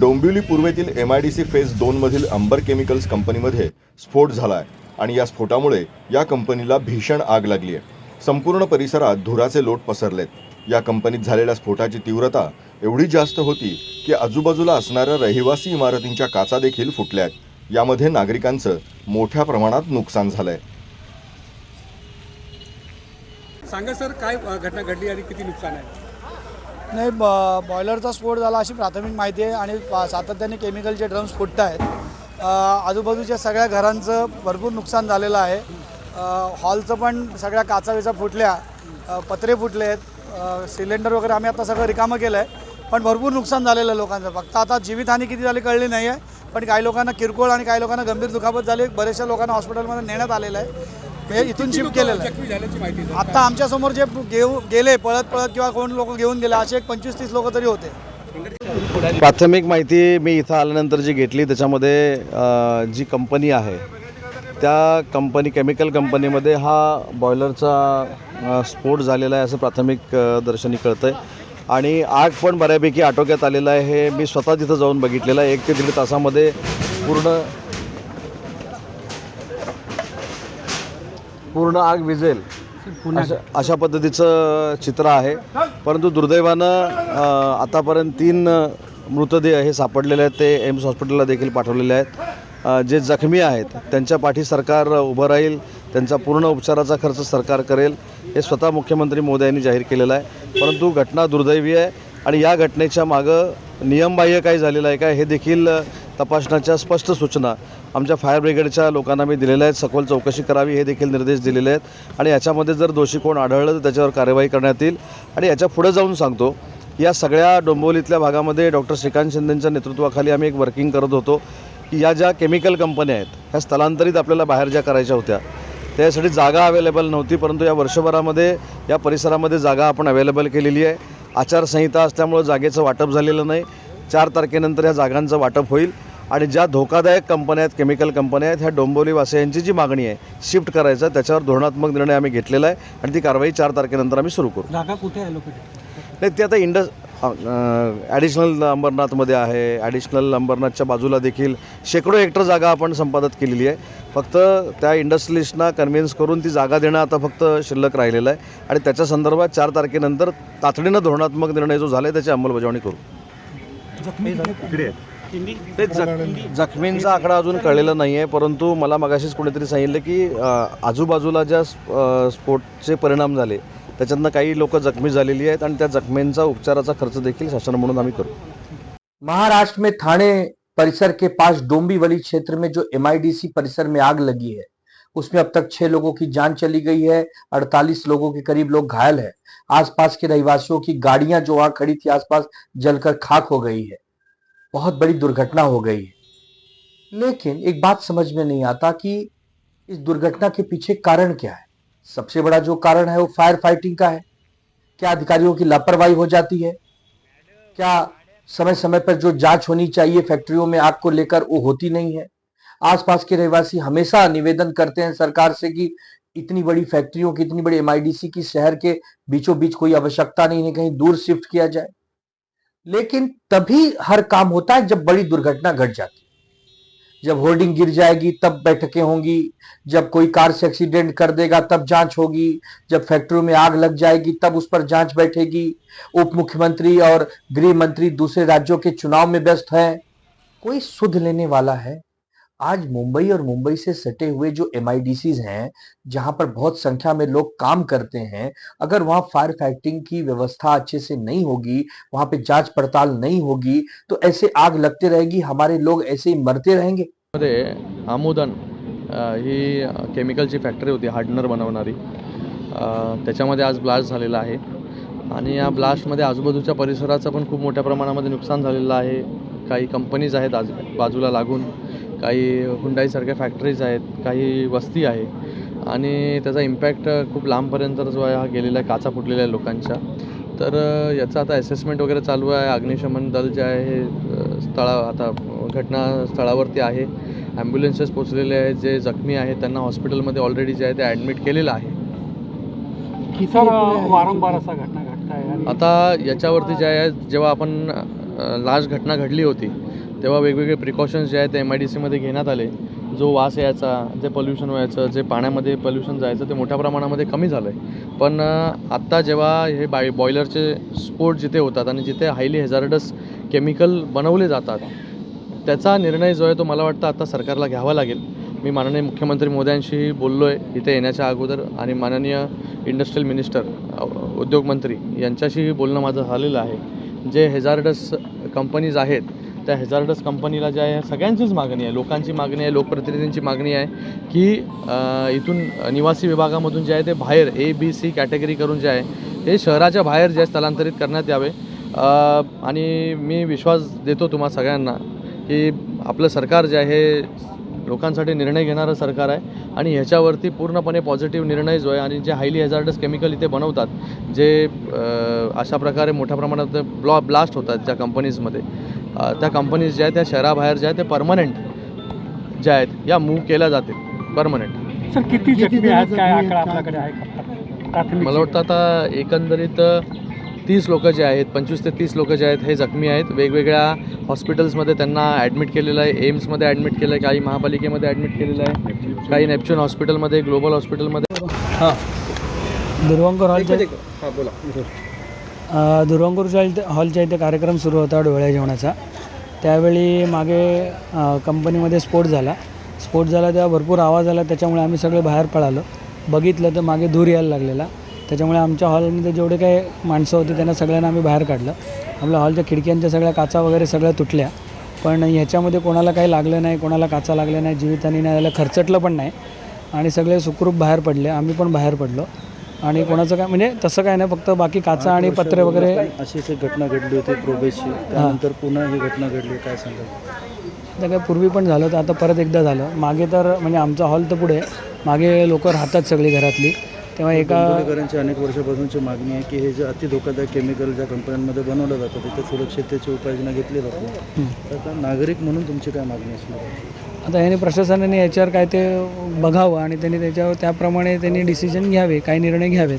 Dombivli पूर्वेतील M I D C phase दोनमधील Amber chemicals कंपनीमध्ये स्फोट झाला आहे आणि या स्फोटामुळे या कंपनीला भीषण आग लागली आहे संपूर्ण परिसरात धुराचे लोट पसरलेत. या कंपनीत झालेल्या स्फोटाची तीव्रता एवढी जास्त होती की आजूबाजूला असणाऱ्या रहिवासी इमारतींच्या काचा देखील फुटल्या आहेत. यामध्ये नागरिकांचं मोठ्या प्रमाणात नुकसान झालंय. सांगा सर काय घटना घडली आणि किती नुकसान आहे? नाही ब- बॉयलरचा स्फोट झाला अशी प्राथमिक माहिती आहे आणि सातत्याने केमिकलचे ड्रम्स फुटत आहेत आजूबाजूच्या सगळ्या घरांचं भरपूर नुकसान झालेलं आहे. हॉलचं पण सगळ्या काचाविचा फुटल्या पत्रे फुटले आहेत सिलेंडर वगैरे आम्ही आता सगळं रिकामं केलं आहे पण भरपूर नुकसान झालेलं आहे लोकांचं. फक्त आता जीवितहानी किती झाली कळली नाही आहे पण काही लोकांना किरकोळ आणि काही लोकांना गंभीर दुखापत झाली. बऱ्याचशा लोकांना हॉस्पिटलमध्ये नेण्यात आलेलं आहे. हे इथून शिफ्ट केलेलं आहे. जखमी झाल्याची माहिती आहे. आता आमच्यासमोर जे घेऊ गेले पळत पळत किंवा कोण लोक घेऊन गेले असे एक पंचवीस तीस लोक तरी होते. प्राथमिक माहिती मी इथं आल्यानंतर जी घेतली त्याच्यामध्ये जी कंपनी आहे त्या कंपनी केमिकल कंपनीमध्ये हा बॉयलरचा स्फोट झालेला आहे असं प्राथमिक दर्शनी कळतं आहे आणि आग पण बऱ्यापैकी आटोक्यात आलेलं आहे हे मी स्वतः तिथं जाऊन बघितलेलं आहे. एक ते दीड तासामध्ये पूर्ण पूर्ण आग विझेल अशा अशा पद्धतीचं चित्र आहे. परंतु दुर्दैवानं आतापर्यंत तीन मृतदेह हे सापडलेले आहेत. ते एम्स हॉस्पिटलला देखील पाठवलेले आहेत. जे जखमी आहेत त्यांच्या पाठी सरकार उभं राहील. त्यांचा पूर्ण उपचाराचा खर्च सरकार करेल. हे स्वतः मुख्यमंत्री मोदी यांनी जाहीर केलेलं आहे. परंतु घटना दुर्दैवी आहे आणि या घटनेच्या मागं नियमबाह्य काय झालेलं आहे का हे देखील तपासण्याच्या स्पष्ट सूचना आमच्या फायर ब्रिगेडच्या लोकांना मी दिलेल्या आहेत. सखोल चौकशी करावी हे देखील निर्देश दिलेले आहेत. आणि याच्यामध्ये जर दोषी कोण आढळलं तर त्याच्यावर कार्यवाही करण्यात येईल. आणि याच्यापुढे जाऊन सांगतो या सगळ्या डोंबिवलीतल्या भागामध्ये डॉक्टर श्रीकांत शिंदेंच्या नेतृत्वाखाली आम्ही एक वर्किंग करत होतो. की या ज्या केमिकल कंपन्या आहेत ह्या स्थलांतरित आपल्याला बाहेर ज्या करायच्या होत्या त्यासाठी जागा अवेलेबल नव्हती परंतु या वर्षभरामध्ये या परिसरामध्ये जागा आपण अवेलेबल केलेली आहे. आचारसंहिता असल्यामुळं जागेचं वाटप झालेलं नाही. चार तारखेनंतर या जागांचं वाटप होईल. आणि ज्या धोकादायक कंपन्या आहेत केमिकल कंपन्या आहेत ह्या डोंबिवलीवासियांची जी मागणी आहे शिफ्ट करायचं त्याच्यावर धोरणात्मक निर्णय आम्ही घेतलेला आहे आणि ती कारवाई चार तारखेनंतर आम्ही सुरू करू. जागा कुठे आहे लोकेटेड नाही ते आता इंडस ॲडिशनल अंबरनाथमध्ये आहे. ॲडिशनल अंबरनाथच्या बाजूला देखील शेकडो हेक्टर जागा आपण संपादित केलेली आहे. फक्त त्या इंडस्ट्रिलिस्टना कन्व्हिन्स करून ती जागा देणं आता फक्त शिल्लक राहिलेलं आहे. आणि त्याच्या संदर्भात चार तारखेनंतर तातडीनं धोरणात्मक निर्णय जो झाला आहे त्याची अंमलबजावणी करू. ते जख जखमींचा आकडा अजून कळलेला नाही आहे परंतु मला मगाशीच कोणीतरी सांगितलं की आजूबाजूला ज्या स्फोटचे परिणाम झाले त्याच्यातनं काही लोक जखमी झालेली आहेत आणि त्या जखमींचा उपचाराचा खर्च देखील शासन म्हणून आम्ही करू. महाराष्ट्र में थाने परिसर के पास डोंबिवली क्षेत्र में जो एमआईडीसी परिसर में आग लगी है उसमें अब तक छह लोगों की जान चली गई है 48 लोगों के करीब लोग घायल है। आसपास के रहवासियों की गाड़ियां जो वहां खड़ी थी आसपास जलकर खाक हो गई है। बहुत बड़ी दुर्घटना हो गई। है लेकिन एक बात समझ में नहीं आता कि इस दुर्घटना के पीछे कारण क्या है। सबसे बड़ा जो कारण है वो फायर फाइटिंग का है। क्या अधिकारियों की लापरवाही हो जाती है? क्या समय समय पर जो जाँच होनी चाहिए फैक्ट्रियों में आग को लेकर वो होती नहीं है? आसपास के रहवासी हमेशा निवेदन करते हैं सरकार से कि इतनी बड़ी फैक्ट्रियों की, इतनी बड़ी एमआईडीसी की शहर के बीचों बीच कोई आवश्यकता नहीं है, कहीं दूर शिफ्ट किया जाए। लेकिन तभी हर काम होता है जब बड़ी दुर्घटना घट जाती है। जब होर्डिंग गिर जाएगी, तब बैठकें होंगी, जब कोई कार से एक्सीडेंट कर देगा, तब जाँच होगी, जब फैक्ट्री में आग लग जाएगी, तब उस पर जाँच बैठेगी। उप मुख्यमंत्री और गृह मंत्री दूसरे राज्यों के चुनाव में व्यस्त है। कोई सुध लेने वाला है? आज मुंबई और मुंबई से सटे हुए जो एम हैं, जहाँ पर बहुत संख्या में लोग काम करते हैं, अगर वहाँ फायर फाइटिंग की व्यवस्था अच्छे से नहीं होगी, वहाँ पे जाँच पड़ताल नहीं होगी तो ऐसे आग लगते रहेगी, हमारे लोग ऐसे ही मरते रहेंगे। आमोदन ही केमिकलची फॅक्टरी होती हार्डनर त्याच्यामध्ये आज ब्लास्ट झालेला आहे. आणि या ब्लास्टमध्ये आजूबाजूच्या परिसराचं पण खूप मोठ्या प्रमाणामध्ये नुकसान झालेलं आहे. काही कंपनीज़ आहेत आज बाजूला लागून. काही हुंडाईसारख्या फॅक्टरीज आहेत काही वस्ती आहे. आणि त्याचा इम्पॅक्ट खूप लांबपर्यंत जो आहे हा गेलेला आहे काचा फुटलेल्या आहे लोकांच्या. तर याचं आता असेसमेंट वगैरे चालू आहे. अग्निशमन दल जे आहे हे स्थळा आता घटनास्थळावरती आहे. ॲम्ब्युलन्सेस पोचलेले आहेत. जे जखमी आहेत त्यांना हॉस्पिटलमध्ये ऑलरेडी जे आहे ते ॲडमिट केलेलं आहे. वारंवार असा घटना घडत आहे आता याच्यावरती जे आहे जेव्हा आपण लास्ट घटना घडली होती तेव्हा वेगवेगळे प्रिकॉशन्स जे आहेत ते एम आय डी सीमध्ये घेण्यात आले. जो वास यायचा जे पोल्युशन व्हायचं जे पाण्यामध्ये पोल्युशन जायचं ते मोठ्या प्रमाणामध्ये कमी झालं आहे पण आत्ता जेव्हा हे बाय बॉयलरचे स्फोट जिथे होतात आणि जिथे हायली हेझार्डस केमिकल बनवले जातात त्याचा निर्णय जो आहे तो मला वाटतं आता सरकारला घ्यावा लागेल. मी माननीय मुख्यमंत्री मोद्यांशी बोललो आहे इथे येण्याच्या अगोदर आणि माननीय इंडस्ट्रियल मिनिस्टर उद्योगमंत्री यांच्याशी बोलणं माझं झालेलं आहे. जे हेझार्डस कंपनीज आहेत त्या हेझार्डस कंपनीला ज्या आहे सगळ्यांचीच मागणी आहे. लोकांची मागणी आहे लोकप्रतिनिधींची मागणी आहे की इथून निवासी विभागामधून जे आहे ते बाहेर ए बी सी कॅटेगरी करून जे आहे ते शहराच्या बाहेर जे स्थलांतरित करण्यात यावे. आणि मी विश्वास देतो तुम्हा सगळ्यांना की आपलं सरकार जे आहे लोकांसाठी निर्णय घेणारं सरकार आहे आणि ह्याच्यावरती पूर्णपणे पॉझिटिव्ह निर्णय जो आहे आणि जे हायली हॅझार्डस केमिकल इथे बनवतात जे अशा प्रकारे मोठ्या प्रमाणात ब्लॉ ब्लास्ट होतात ज्या कंपनीजमध्ये त्या कंपनीज ज्या आहेत त्या शहराबाहेर ज्या आहेत ते परमनंट ज्या आहेत या मूव्ह केल्या जातील परमनंट सर किती जखमी आहेत? काय आकडा आपल्याकडे आहे? मला वाटतं आता एकंदरीत तीस लोक जे आहेत पंचवीस ते तीस लोक जे आहेत हे जखमी आहेत. वेगवेगळ्या हॉस्पिटल्समध्ये त्यांना ॲडमिट केलेलं आहे. एम्समध्ये ॲडमिट केलं आहे काही महापालिकेमध्ये ॲडमिट केलेलं आहे. काही नेपच्यून हॉस्पिटलमध्ये ग्लोबल हॉस्पिटलमध्ये दुर्वांकर हॉलच्या हां बोला. दुर्वांकूर हॉल- हॉलच्या इथे कार्यक्रम सुरू होता डोळ्या जेवणाचा. त्यावेळी मागे कंपनीमध्ये स्फोट झाला. स्फोट झाला तेव्हा भरपूर आवाज आला. त्याच्यामुळे आम्ही सगळे बाहेर पळालो. बघितलं तर मागे धूर यायला लागलेला. त्याच्यामुळे आमच्या हॉलमध्ये जेवढे काही माणसं होती त्यांना सगळ्यांना आम्ही बाहेर काढलं. आपल्या हॉलच्या खिडक्यांच्या सगळ्या काचा वगैरे सगळ्या तुटल्या. पण ह्याच्यामध्ये कोणाला काही लागलं नाही कोणाला काचा लागल्या नाही जीवितहानी नाही झालं खर्चटलं पण नाही. आणि सगळे सुखरूप बाहेर पडले आम्ही पण बाहेर पडलो. आणि कोणाचं काय म्हणजे तसं काय नाही फक्त बाकी काचा आणि पत्रे वगैरे अशीच एक घटना घडली होती प्रोबेसची त्यानंतर पुन्हा ही घटना घडली काय सांगाल? आता काय पूर्वी पण झालं तर आता परत एकदा झालं. मागे तर म्हणजे आमचा हॉल तर पुढे. मागे लोक राहतात सगळी घरातली. तेव्हा एका डोंबिवलीकरांची अनेक वर्षापासूनची मागणी आहे की हे जे अति धोकादायक केमिकल ज्या कंपन्यांमध्ये बनवलं जातं तिथे सुरक्षिततेची उपाययोजना घेतली जाते. तर आता नागरिक म्हणून तुमची काय मागणी असणार? आता याने प्रशासनाने याच्यावर काय ते बघावं आणि त्यांनी त्याच्यावर त्याप्रमाणे त्यांनी डिसिजन घ्यावे काही निर्णय घ्यावेत.